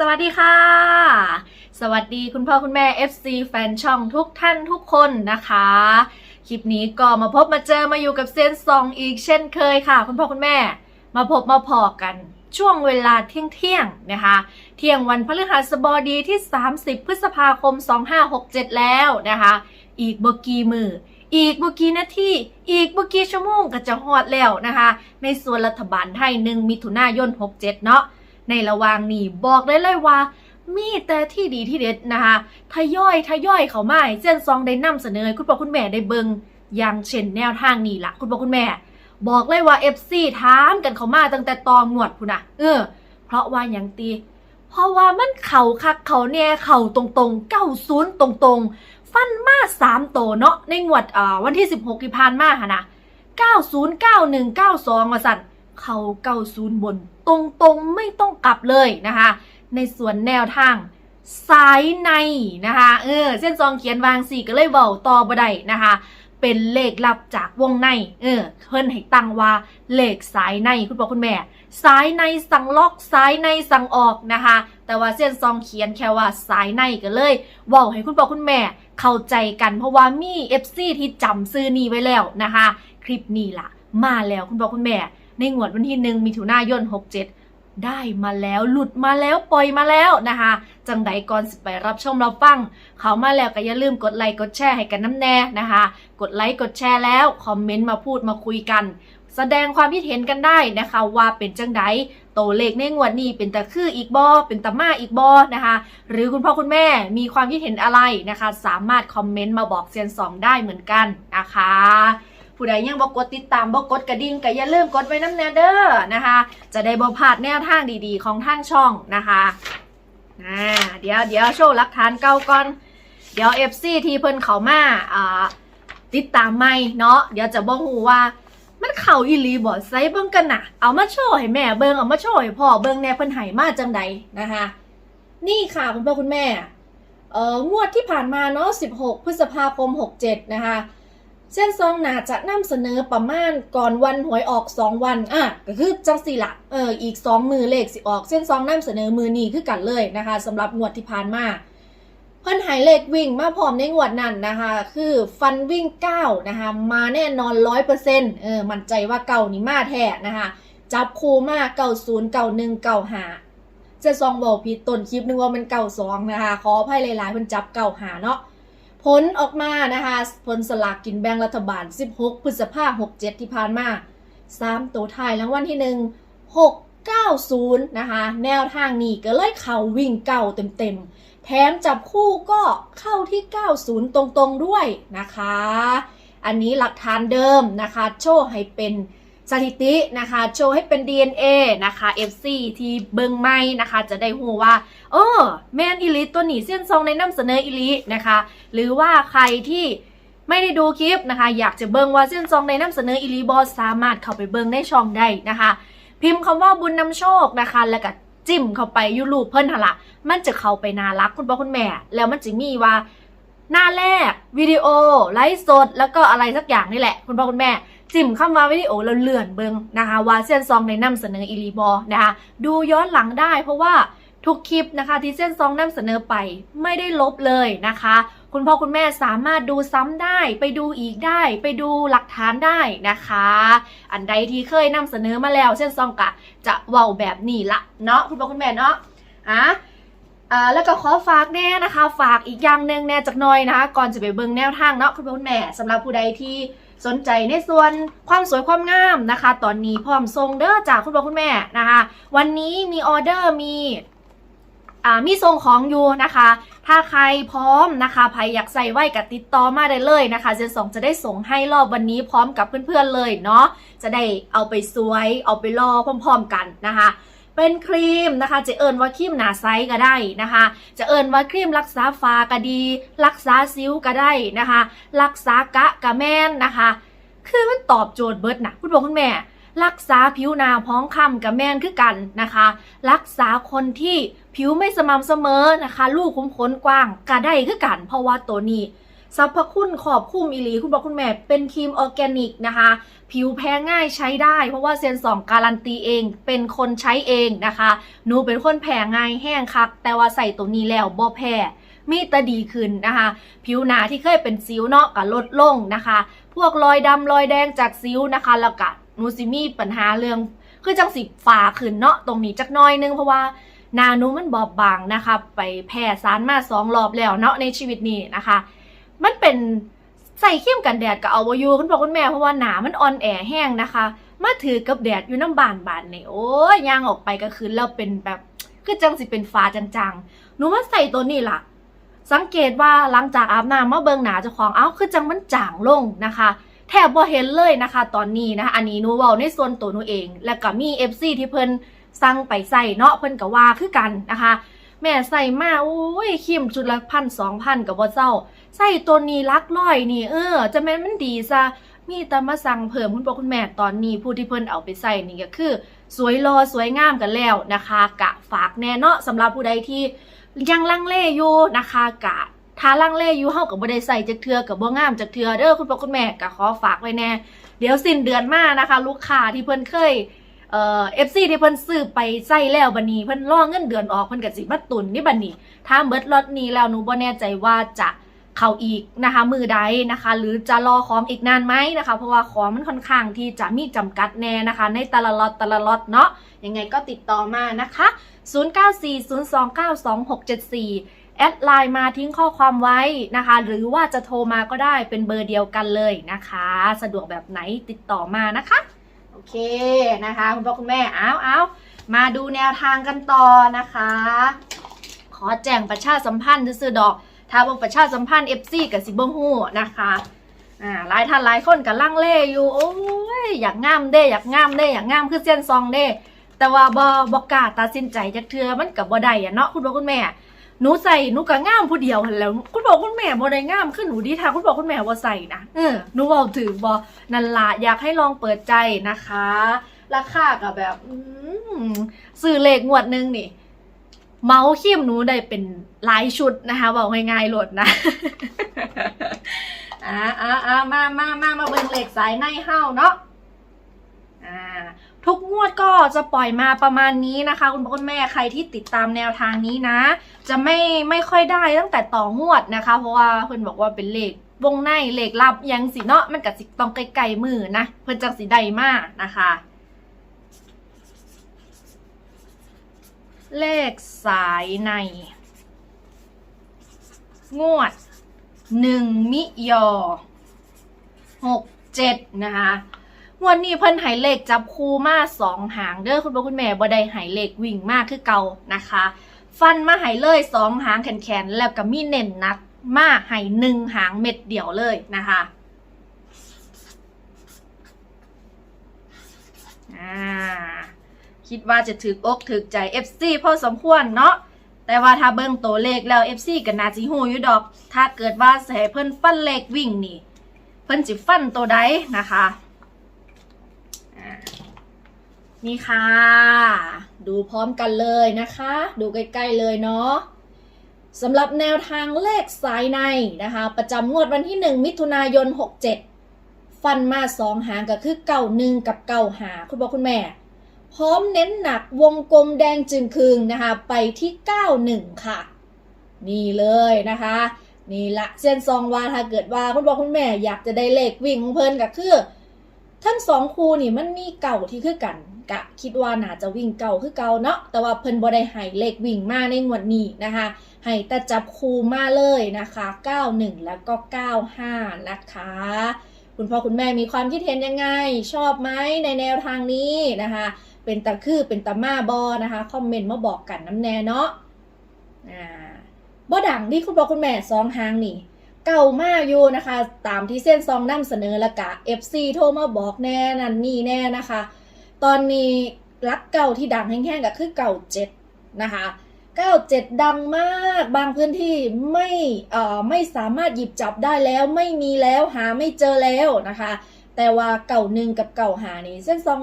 สวัสดีค่ะ สวัสดีคุณพ่อคุณแม่ FC แฟนช่องทุกท่านทุกคนนะคะ คลิปนี้ก็มาพบมาเจอมาอยู่กับเซนซองอีกเช่นเคยค่ะ คุณพ่อคุณแม่มาพบมาพอกันช่วงเวลาเที่ยงเที่ยงๆนะคะ เที่ยงวันพฤหัสบดีที่ 30 พฤษภาคม 2567 แล้วนะคะ อีกบกีมือ อีกบกีนาทีอีกบกีชั่วโมงก็จะฮอดแล้วนะคะ ในส่วนรัฐบาลไทยหนึ่งมิถุนายน 67 เนาะ ในระหว่างนี้บอกได้เลยว่า มีแต่ที่ดีที่เด็ดนะคะทยอยทยอยเขามาให้เส้นซองได้นำเสนอ คุณพ่อคุณแม่ได้เบิงอย่างเช่นแนวทางนี้ละคุณพ่อคุณแม่ บอกเลยว่า FC ถามกันเขามาตั้งแต่ตองวดพุ่นะเออ เพราะว่าอย่างตีเพราะว่ามันเข่าคักเขาแน่เข่าตรงๆเก้าศูนย์ตรงๆ ฟันมาสามโตเนาะในงวดอ่าวันที่16ที่ผ่านมาหะนะ90 91 92มาสั่นเข่าเก้าศูนย์บน ตรงๆไม่ต้องกลับเลยนะคะ ในส่วนแนวทางสายในนะคะเออเส้นซองเขียนวางสี่ก็เลยเบาต่อบไดนะคะ เป็นเลขลับจากวงใน เออเพิ่นให้ตั้งว่าเลขสายในคุณพ่อคุณแม่ สายในสั่งล็อกสายในสั่งออกนะคะ แต่ว่าเส้นซองเขียนแค่ว่าสายในก็เลยเว่าให้คุณพ่อคุณแม่ เข้าใจกันเพราะว่ามี FC ที่จำซื้อนี้ไว้แล้วนะคะ คลิปนี้ล่ะ มาแล้วคุณพ่อคุณแม่ ในงวดวันที่หนึ่งมิถุนายน 67 ได้มาแล้วหลุดมาแล้วปล่อยมาแล้วนะคะ จังใดก่อนสิไปรับชมรับฟัง เขามาแล้วก็อย่าลืมกดไลค์กดแชร์ให้กันน้ำแน่นะคะ กดไลค์กดแชร์แล้วคอมเมนต์มาพูดมาคุยกัน แสดงความคิดเห็นกันได้นะคะว่าเป็นจังใดโตเลขในงวดนี้เป็นตะคืออีกบอเป็นตะมาอีกบอนะคะ หรือคุณพ่อคุณแม่มีความคิดเห็นอะไรนะคะ สามารถคอมเมนต์มาบอกเซียนสองได้เหมือนกันนะคะ ผู้ใดยังบอกกดติดตามบอกกดกระดิ่งก็อย่าลืมกดไว้น้ำแนเดอร์นะคะ จะได้บ่พลาดแนวทางดีๆ ของทางช่องนะคะอ่าเดี๋ยวเดี๋ยวโชว์หลักฐานเก่าก่อน เดี๋ยว FC ที่เพิ่นเขามาอ่าติดตามไม่เนาะเดี๋ยวจะบอกหูว่ามันเข่าอีหลีบ่ไซเบิ่งกันน่ะเอามาโชว์ให้แม่เบิ่งเอามาโชว์ให้พ่อเบิ่งแน่เพิ่นให้มาจังใดนะคะ นี่ค่ะคุณพ่อคุณแม่เอ่องวดที่ผ่านมาเนาะ16 พฤษภาคม 67 นะคะ เส้นซองหนาจะนำเสนอประมาณก่อนวันหวยออก2วันอะก็คือจังสี่ละเอออีก2มือเลขสิออก เส้นซองนำเสนอมือนี้คือกันเลยนะคะสำหรับงวดที่ผ่านมาเพิ่นหายเลขวิ่งมาพร้อมในงวดนั้นนะคะ คือฟันวิ่ง9นะคะมาแน่นอน100%เปอร์เซ็นต์เออมั่นใจว่าเก่านี่มาแท้นะคะ จับคู่มา90 91 95เก้าหนึ่งเก้าหาจะซองบอกผิดต้นคลิปนึกว่ามันเก่าสองนะคะขออภัยหลายๆเพิ่นจับเก่าหาเนาะ ลออกมานะคะ ผลสลากกินแบ่งรัฐบาล 16 พฤษภาคม 67 ที่ผ่านมา 3 ตัวท้ายรางวัลที่ 1 690 นะคะ แนวทางนี้ก็เลยเข่าวิ่งเก่าเต็มๆ แถมจับคู่ก็เข้าที่ 90 ตรงๆด้วยนะคะ อันนี้หลักฐานเดิมนะคะ โชว์ให้เป็น สถิตินะคะโชว์ให้เป็น DNA นะคะ FC ที่เบิงไม่นะคะจะได้หูว่าเออแมนอิลิตัวหนีเส้นซองในนำเสนออิลินะคะ หรือว่าใครที่ไม่ได้ดูคลิปนะคะ อยากจะเบิงว่าเส้นซองในนำเสนออิลิบอสามารถเข้าไปเบิงในช่องได้นะคะ พิมพ์คำว่าบุญนำโชคนะคะ แล้วก็จิ้มเข้าไปยูรูปเพิ่นหละมันจะเข้าไปนารักคุณพ่อคุณแม่ แล้วมันจะมีว่าหน้าแรกวิดีโอไลฟ์สดแล้วก็อะไรสักอย่างนี่แหละ คุณพ่อคุณแม่ จิ้มเข้ามาวิดีโอแล้วเลื่อนเบิงนะคะว่าเส้นซองในนำเสนออีลีบอนะคะดูย้อนหลังได้เพราะว่าทุกคลิปนะคะที่เส้นซองนำเสนอไปไม่ได้ลบเลยนะคะ คุณพ่อคุณแม่สามารถดูซ้ำได้ ไปดูอีกได้ ไปดูหลักฐานได้นะคะ อันใดที่เคยนำเสนอมาแล้วเส้นซองกะจะเว้าแบบนี้ละเนาะคุณพ่อคุณแม่เนาะอะอ่าแล้วก็ขอฝากแน่นะคะ ฝากอีกอย่างหนึ่งแน่จากหน้อยนะคะ ก่อนจะไปเบิ่งแนวทางเนาะคุณพ่อคุณแม่สำหรับผู้ใดที่ สนใจในส่วนความสวยความงามนะคะ ตอนนี้พร้อมส่งเด้อจากคุณพ่อคุณแม่นะคะ วันนี้มีออเดอร์มีมีส่งของอยู่นะคะ ถ้าใครพร้อมนะคะใครอยากใส่ไว้กับติดต่อมาได้เลยนะคะเจนสองจะได้ส่งให้รอบวันนี้พร้อมกับเพื่อนๆเลยเนาะ จะได้เอาไปสวย เอาไปรอพร้อมๆกันนะคะ เป็นครีมนะคะ จะเอิญว่าครีมหนาไซส์ก็ได้นะคะ จะเอิญว่าครีมรักษาฟ้าก็ดี รักษาซิวก็ได้นะคะ รักษากะกะแม่นนะคะ คือมันตอบโจทย์เบิร์ดนะคุณพ่อคุณแม่รักษาผิวหนาพ้องคำกับแม่นคือกันนะคะ รักษาคนที่ผิวไม่สม่ำเสมอนะคะ ลูกคุ้มขนกว้างก็ได้คือกัน เพราะว่าตัวนี้ สรรพคุณขอบคุ้มอีหลีคุณบอกคุณแม่เป็นครีมออร์แกนิกนะคะ ผิวแพ้ง่ายใช้ได้ เพราะว่าเซนสองการันตีเอง เป็นคนใช้เองนะคะหนูเป็นคนแพ้ง่ายแห้งคัก แต่ว่าใส่ตัวนี้แล้วบ่แพ้มีแต่ดีขึ้นนะคะ ผิวหนาที่เคยเป็นสิวเนาะก็ลดลงนะคะ พวกรอยดำรอยแดงจากสิวนะคะ แล้วก็หนูสิมีปัญหาเรื่องคือจังสิฝ่าขึ้นเนาะตรงนี้จักน้อยนึงเพราะว่าหนานูมันบอบบางนะคะ ไปแพ้สารมาสองรอบแล้วเนาะในชีวิตนี้นะคะ มันเป็นใส่ครีมกันแดดกับเอาวอยู่คุณพ่อคุณแม่เพราะว่าหนามันอ่อนแอแห้งนะคะ มาถือกับแดดอยู่น้ำบานบานเนี่ยโอ้ยย่างออกไปก็คือแล้วเป็นแบบคือจังสิเป็นฟ้าจางๆหนูมาใส่ตัวนี้ล่ะ สังเกตว่าหลังจากอาบน้ำมาเบิงหนาจ้าของเอ้าคือจังมันจางลงนะคะแทบบ่เห็นเลยนะคะ ตอนนี้นะคะอันนี้หนูเว้าในส่วนตัวหนูเอง แล้วก็มี FC ที่เพิ่นสั่งไปใส่เนาะเพิ่นก็ว่าคือกันนะคะ แม่ใส่มาโอ้ยครีมชุดละพันสองพันกับบ่าเจ้าใส่ตัวนี้ลักร้อยนี่ เออ จะแม่นมันดีซะมีแต่มาสั่งเพิ่มคุณพ่อคุณแม่ตอนนี้ผู้ที่เพิ่นเอาไปใส่นี่ก็คือ สวยรอสวยงามกันแล้วนะคะ กะฝากแน่เนาะสำหรับผู้ใดที่ยังลังเลอยู่นะคะกะถ้าลังเลอยู่เฮากับบ่ได้ใส่จักเทือกับบ่งามจักเทือเด้อคุณพ่อคุณแม่ก็ขอฝากไว้แน่ เดี๋ยวสิ้นเดือนมานะคะ ลูกค้าที่เพิ่นเคย เอ่อ FC ที่เพิ่นซื้อไปใส่แล้วบัดนี้เพิ่นรอเงินเดือนออกเพิ่นก็สิมาตุนนี่บัดนี้ถ้าเบิดล็อตนี้แล้วหนูบ่แน่ใจว่าจะเข้าอีกนะคะมือใดนะคะ หรือจะรอของอีกนานไหมนะคะ เพราะว่าของมันค่อนข้างที่จะมีจำกัดแน่นะคะ ในแต่ละล็อตแต่ละล็อตเนาะยังไงก็ติดต่อมานะคะ 0940292674 แอดไลน์มาทิ้งข้อความไว้นะคะ หรือว่าจะโทรมาก็ได้เป็นเบอร์เดียวกันเลยนะคะ สะดวกแบบไหนติดต่อมานะคะ เคนะคะ คุณพ่อคุณแม่เอาเอามาดูแนวทางกันต่อนะคะ ขอแจ้งประชาสัมพันธ์ซื้อดอกถ้าบอกประชาสัมพันธ์ FC กับสิบงฮู้นะคะอ่าหลายท่านหลายคนกับลังเล่อยู่โอ้ยอยากงามเด้อยากงามเด้อยากงามคือเส้นซองเด้แต่ว่าบอบกล้าตัดสินใจจักเทือมันกับบ่ได้อะเนาะคุณพ่อคุณแม่ หนูใส่หนูก็ง่ามผู้เดียวหันแล้ว คุณพ่อคุณแม่บ่ได้ง่ามขึ้นหนูดีทางคุณพ่อคุณแม่บ่ใส่นะเออหนูเว้าถึงบ่นันละอยากให้ลองเปิดใจนะคะ ราคาก็แบบอืมซื้อเลขงวดนึงนี่ เมาส์คิมหนูได้เป็นหลายชุดนะคะบอกง่ายๆโหลดนะอ่าอ่าอ่ามามามามาเบิ่งเลขสายในเฮ้าเนาะอ่า ทุกงวดก็จะปล่อยมาประมาณนี้นะคะ คุณพ่อคุณแม่ใครที่ติดตามแนวทางนี้นะ จะไม่ไม่ค่อยได้ตั้งแต่ต่องวดนะคะ เพราะว่าเพื่อนบอกว่าเป็นเลขวงในเลขลับยังสิเนาะมันกับสิต้องไกลๆมือนะ เพื่อนจังสิได้มากนะคะ เลขสายใน งวดหนึ่งมิยอหกเจ็ดนะคะ งวดนี้เพิ่นหายเลขจับคู่มาสองหางเด้อคุณพ่อคุณแม่บ่ได้ใหายเลขวิ่งมากคือเก่านะคะ ฟันมาหายเลยสองหางแขนๆแล้วก็มีเน้นนักมาหายหนึ่งหางเม็ดเดียวเลยนะคะอ่าคิดว่าจะถือกถือใจ FC พอสมควรเนาะแต่ว่าถ้าเบิ่งตัวเลขแล้ว FC ก็น่าสิฮู้อยู่ดอก ถ้าเกิดว่าสิให้เพิ่นฟันเลขวิ่งนี่ เพิ่นสิฟันตัวใดนะคะ นี่ค่ะ ดูพร้อมกันเลยนะคะ ดูใกล้ๆเลยเนาะสำหรับแนวทางเลขสายในนะคะ ประจำงวดวันที่ 1 มิถุนายน 67 ฟันมาสองหางก็คือเก่าหนึ่งกับเก่าหาคุณพ่อคุณแม่ พร้อมเน้นหนักวงกลมแดงจึงคืงนะคะ ไปที่ 91 ค่ะ นี่เลยนะคะ นี่ละเส้นซองว่าถ้าเกิดว่าคุณพ่อคุณแม่อยากจะได้เลขวิ่งของเพิ่นก็คือ ทั้งสองคู่นี่มันมีเก่าที่คือกันกะคิดว่าน่าจะวิ่งเก่าคือเก่าเนาะแต่ว่าเพิ่นบ่ได้ให้เลขวิ่งมาในงวดนี้นะคะให้แต่จับคู่มาเลยนะคะ 91 แล้วก็ 95 นะคะ คุณพ่อคุณแม่มีความคิดเห็นยังไง ชอบไหมในแนวทางนี้นะคะ เป็นตะคือเป็นตะมาบอนะคะคอมเมนต์มาบอกกันน้ำแน่เนาะอ่าบ่ดังที่คุณพ่อคุณแม่สองหางนี่ เก่ามากอยู่นะคะ ตามที่เส้นซองนำเสนอละกะ FC โทรมาบอกแน่นั่นนี่แน่นะคะ ตอนนี้รักเก่าที่ดังแห้งๆก็คือเก่าเจ็ดนะคะเก้าเจ็ดดังมากบางพื้นที่ไม่เอ่อไม่สามารถหยิบจับได้แล้วไม่มีแล้วหาไม่เจอแล้วนะคะ แต่ว่าเก่าหนึ่งกับเก่าหานี่เส้นซอง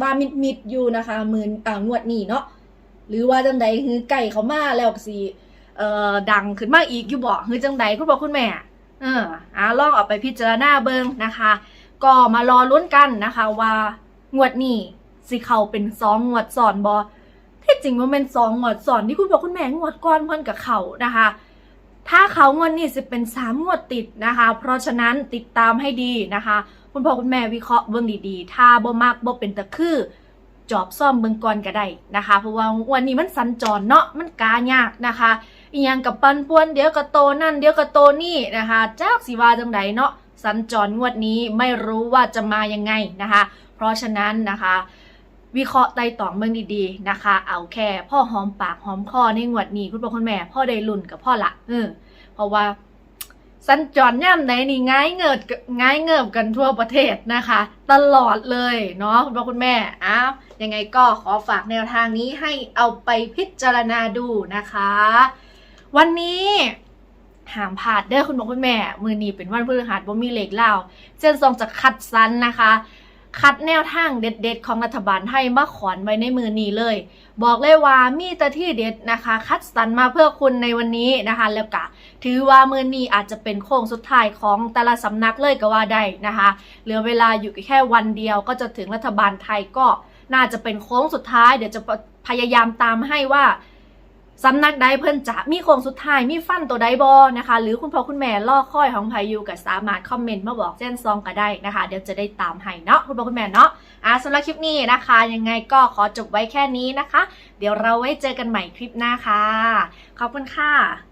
ว่ามิดมิดอยู่นะคะหมื่นอ่างวดนี้เนาะหรือว่าจังใดคือไก่เขามาแล้วสิ เอ่อดังขึ้นมาอีกอยู่บ่คือจังใดคุณพ่อคุณแม่ เอออ่าลองเอาไปพิจารณาเบิ่งนะคะ ก็มารอลุ้นกันนะคะว่างวดนี้สิเขาเป็นสองงวดสอนบอที่จริงว่าเป็นสองงวดสอนที่คุณพ่อคุณแม่งวดก่อนเพิ่นกับเขานะคะ ถ้าเขางวดนี้จะเป็นสามงวดติดนะคะ เพราะฉะนั้นติดตามให้ดีนะคะ คุณพ่อคุณแม่วิเคราะห์เบื้องดีๆ ถ้าบ่มากบ่เป็นตะคือจอบซ่อมเบื้องก่อนก็ได้นะคะ เพราะว่าวันนี้มันสัญจรเนาะมันกายากนะคะ อีหยังกับปันป่วนเดี๋ยวก็โตนั่นเดี๋ยวก็โตนี่นะคะจากสิว่าจังไดเนาะสัญจรงวดนี้ไม่รู้ว่าจะมายังไงนะคะ เพราะฉะนั้นนะคะ วิเคราะห์ไต่ตองเบื้องดีๆนะคะ เอาแค่พ่อหอมปากหอมคอในงวดนี้คุณพ่อคุณแม่ พ่อได้ลุ่นกับพ่อละเออเพราะว่าสัญจรย่ำไหนนี่ง่ายเงิดง่ายเงิบกันทั่วประเทศนะคะ ตลอดเลยเนาะคุณพ่อคุณแม่อ้าวยังไงก็ขอฝากแนวทางนี้ให้เอาไปพิจารณาดูนะคะ วันนี้ห้ามพลาดเด้อคุณพ่อคุณแม่ มือนีเป็นวันพฤหัสบ่มีเหล็กเล่าเส้นซองจะคัดสรรนะคะ คัดแนวทางเด็ดๆ ของรัฐบาลไทยมาขอนไว้ในมือนีเลย บอกเลยว่ามีแต่ที่เด็ดนะคะ คัดสรรมาเพื่อคุณในวันนี้นะคะ แล้วก็ถือว่ามือนีอาจจะเป็นโค้งสุดท้ายของแต่ละสำนักเลยก็ว่าได้นะคะเหลือเวลาอยู่แค่วันเดียวก็จะถึงรัฐบาลไทยก็น่าจะเป็นโค้งสุดท้ายเดี๋ยวจะพยายามตามให้ว่า สำนักใดเพิ่นจะมีโครงสุดท้ายมีฟันตัวใดบอนะคะ หรือคุณพ่อคุณแม่ล่อค่อยของพายุก็สามารถคอมเมนต์มาบอกเส้นซองก็ได้นะคะ เดี๋ยวจะได้ตามให้เนาะคุณพ่อคุณแม่เนาะอะสำหรับคลิปนี้นะคะ ยังไงก็ขอจบไว้แค่นี้นะคะ เดี๋ยวเราไว้เจอกันใหม่คลิปหน้าค่ะ ขอบคุณค่ะ